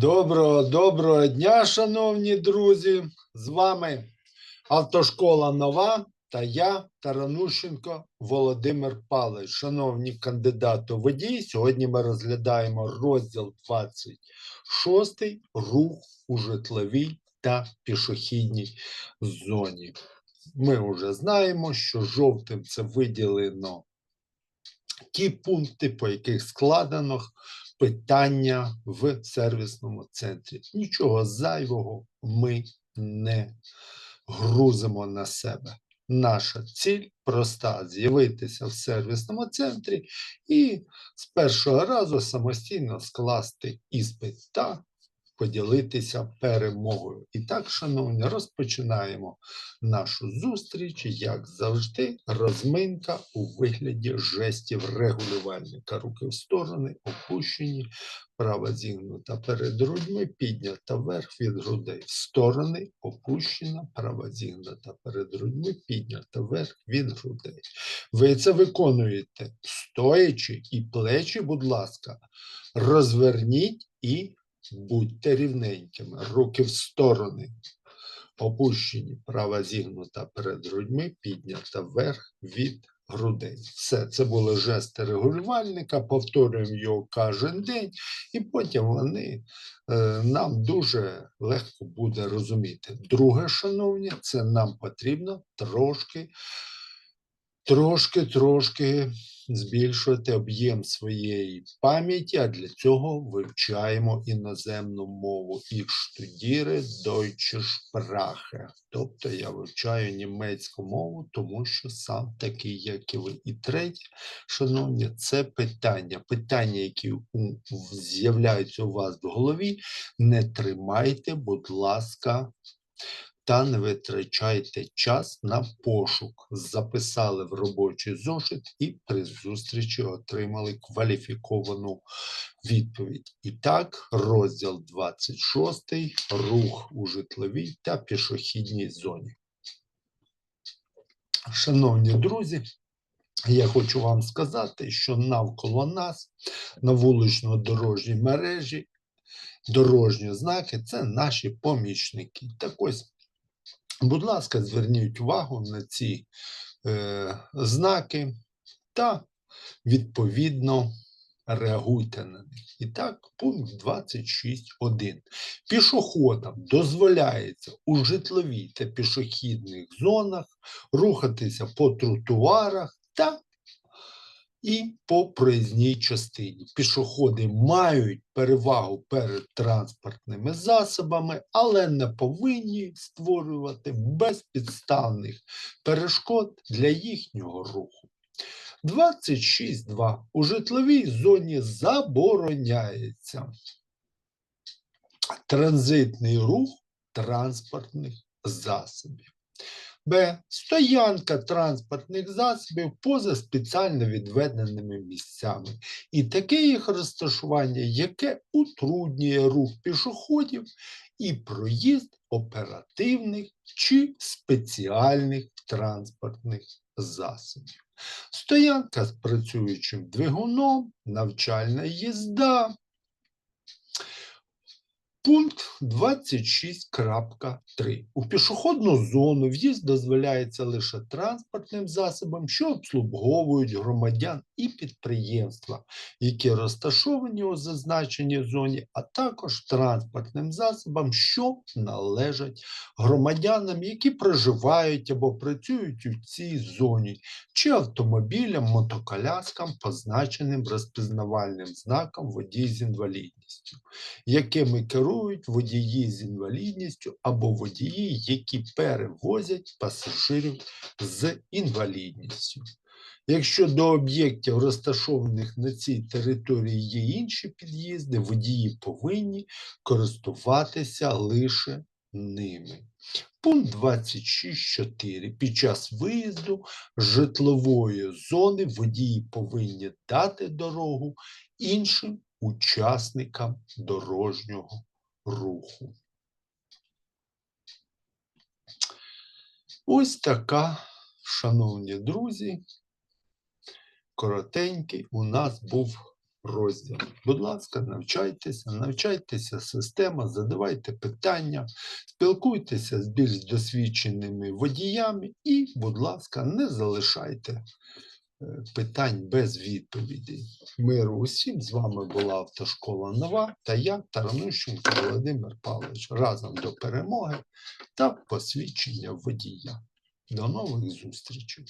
Доброго, доброго дня, шановні друзі! З вами автошкола Нова та я, Таранущенко Володимир Павлович. Шановні кандидати у водії, сьогодні ми розглядаємо розділ 26 рух у житловій та пішохідній зоні. Ми вже знаємо, що жовтим це виділено ті пункти, по яких складено питання в сервісному центрі. Нічого зайвого ми не грузимо на себе. Наша ціль проста: з'явитися в сервісному центрі і з першого разу самостійно скласти іспит та поділитися перемогою. І так, шановні, розпочинаємо нашу зустріч, як завжди, розминка у вигляді жестів регулювальника. Руки в сторони, опущені, права зігнута перед грудьми, піднята вверх від грудей. В сторони опущена, права зігнута перед грудьми, піднята вверх від грудей. Ви це виконуєте стоячи і плечі, будь ласка, розверніть і будьте рівненькими. Руки в сторони. Опущені, права зігнута перед грудьми, піднята вверх від грудей. Все, це були жести регулювальника, повторюємо його кожен день, і потім вони е, нам дуже легко буде розуміти. Друге, шановні, це нам потрібно трошки, трошки, трошки збільшувати об'єм своєї пам'яті, а для цього вивчаємо іноземну мову. Ich studiere deutsche Sprache. Тобто я вивчаю німецьку мову, тому що сам такий, як і ви. І третє, шановні, це питання. Питання, які у- з'являються у вас в голові, не тримайте, будь ласка, та не витрачайте час на пошук. Записали в робочий зошит і при зустрічі отримали кваліфіковану відповідь. І так, розділ 26 рух у житловій та пішохідній зоні. Шановні друзі, я хочу вам сказати, що навколо нас на вулично-дорожній мережі дорожні знаки це наші помічники. Так ось, будь ласка, зверніть увагу на ці е, знаки та відповідно реагуйте на них. І так, пункт 26.1. Пішоходам дозволяється у житловій та пішохідних зонах рухатися по тротуарах та і по проїзній частині. Пішоходи мають перевагу перед транспортними засобами, але не повинні створювати безпідставних перешкод для їхнього руху. 26.2. У житловій зоні забороняється транзитний рух транспортних засобів. Б. Стоянка транспортних засобів поза спеціально відведеними місцями. І таке їх розташування, яке утруднює рух пішоходів і проїзд оперативних чи спеціальних транспортних засобів. Стоянка з працюючим двигуном, навчальна їзда. Пункт 26.3. У пішохідну зону в'їзд дозволяється лише транспортним засобам, що обслуговують громадян і підприємства, які розташовані у зазначеній зоні, а також транспортним засобам, що належать громадянам, які проживають або працюють у цій зоні, чи автомобілям, мотоколяскам, позначеним розпізнавальним знаком водій з інвалідністю якими керують водії з інвалідністю або водії, які перевозять пасажирів з інвалідністю. Якщо до об'єктів, розташованих на цій території, є інші під'їзди, водії повинні користуватися лише ними. Пункт 26.4. Під час виїзду з житлової зони водії повинні дати дорогу іншим учасникам дорожнього руху. Ось така, шановні друзі, коротенький у нас був розділ. Будь ласка, навчайтеся, навчайтеся система, задавайте питання, спілкуйтеся з більш досвідченими водіями і, будь ласка, не залишайте е, питань без відповідей. Миру усім з вами була автошкола Нова та я, Таранущенко Володимир Павлович. Разом до перемоги та посвідчення водія. До нових зустрічей!